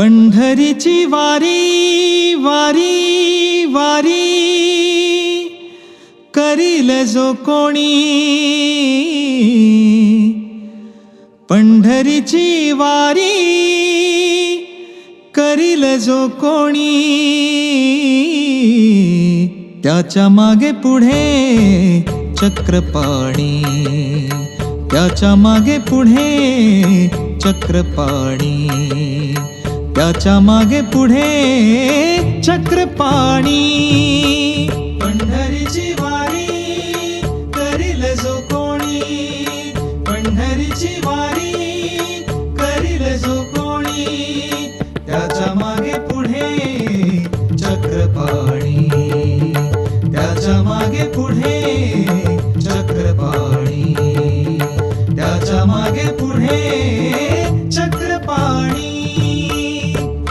पंढरीची वारी वारी वारी. करील जो कोणी पंढरीची वारी करील जो कोणी त्याच्यामागे पुढे चक्रपाणी. त्याच्यामागे पुढे चक्रपाणी. त्याच्यामागे पुढे चक्रपाणी. पंढरीची वारी करील जो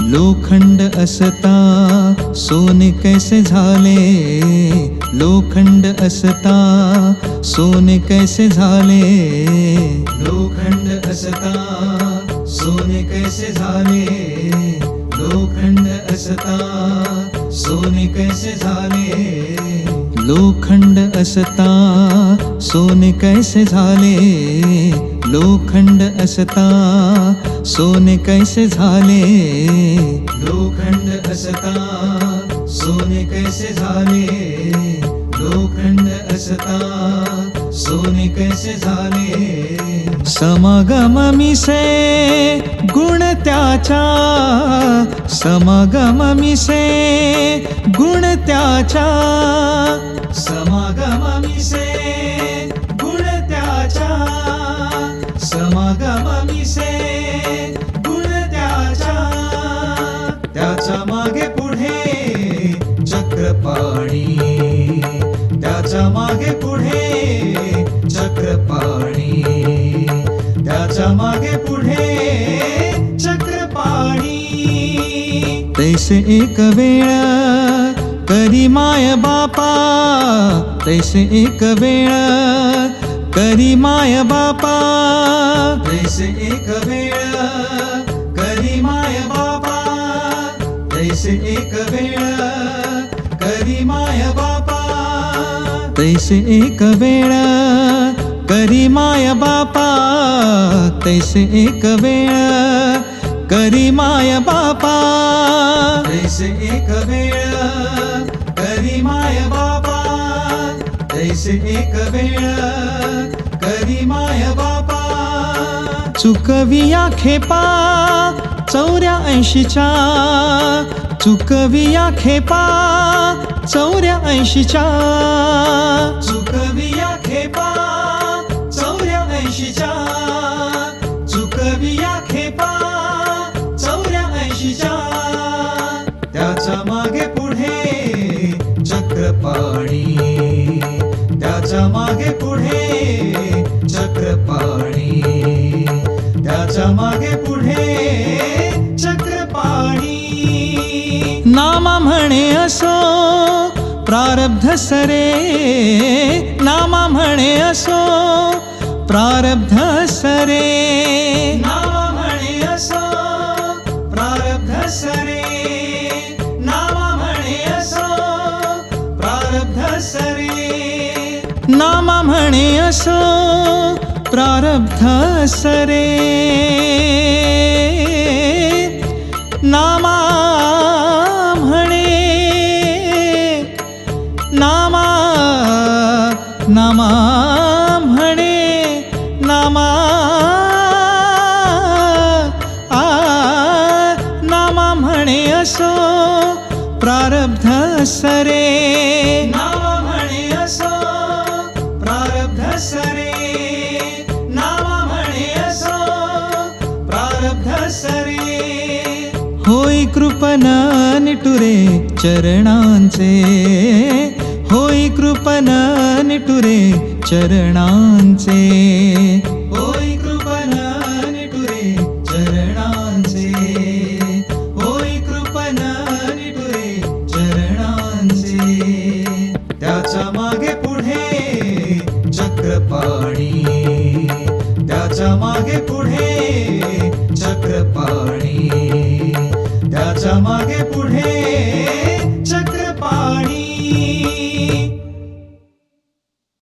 लोखंड असता सोने कैसे झाले? लोखंड असता सोने कैसे झाले? लोखंड असता सोने कैसे झाले? लोखंड असता सोने कैसे झाले? लोखंड असता सोने कैसे झाले? लोखंड असता सोने कैसे झाले? लोखंड असता सोने कैसे झाले? लोखंड असता सोने कैसे झाले? समागम मिसे गुण त्याच्या समागम मिसे गुण त्याच्या. समागम मिसे तैसे एक वेळ करी माय बापा. तैसे एक वेळ करी माय बापा. तैसे एक वेळ करी माय बापा. तैसे एक वेळ करी माय बापा. तैसे एक वेळ करी माय बापा. तैसे एक वेळ करी माय बापा. तैसे एक वेळ करी माय बापा. तैसे एक वेळ करी माय बापा. चुकविया खेपा चौऱ्या ऐंशीच्या. चुकविया खेपा चौऱ्या ऐंशीच्या. चुकविया खेपा चौऱ्या ऐंशीच्या. चुकविया खेपा त्याच्यामागे पुढे चक्रपाणी. त्याच्यामागे पुढे चक्रपाणी. नामा म्हणे असो प्रारब्ध सरे. नामा म्हणे असो प्रारब्ध सरे. नामा म्हणे असो प्रारब्ध सरे. नामा म्हणे असो प्रारब्ध सरे. नामा म्हणे असो प्रारब्ध सरे म्हणे नामा नामा म्हणे नामा आ नामा म्हणे असो प्रारब्ध सरे होई कृपना निटुरे चरणांचे. होई कृपना निटुरे चरणांचे. होई कृपना निटुरे चरणांचे. होई कृपना निटुरे चरणांचे. त्याच्यामागे मनाच्या मागे पुढे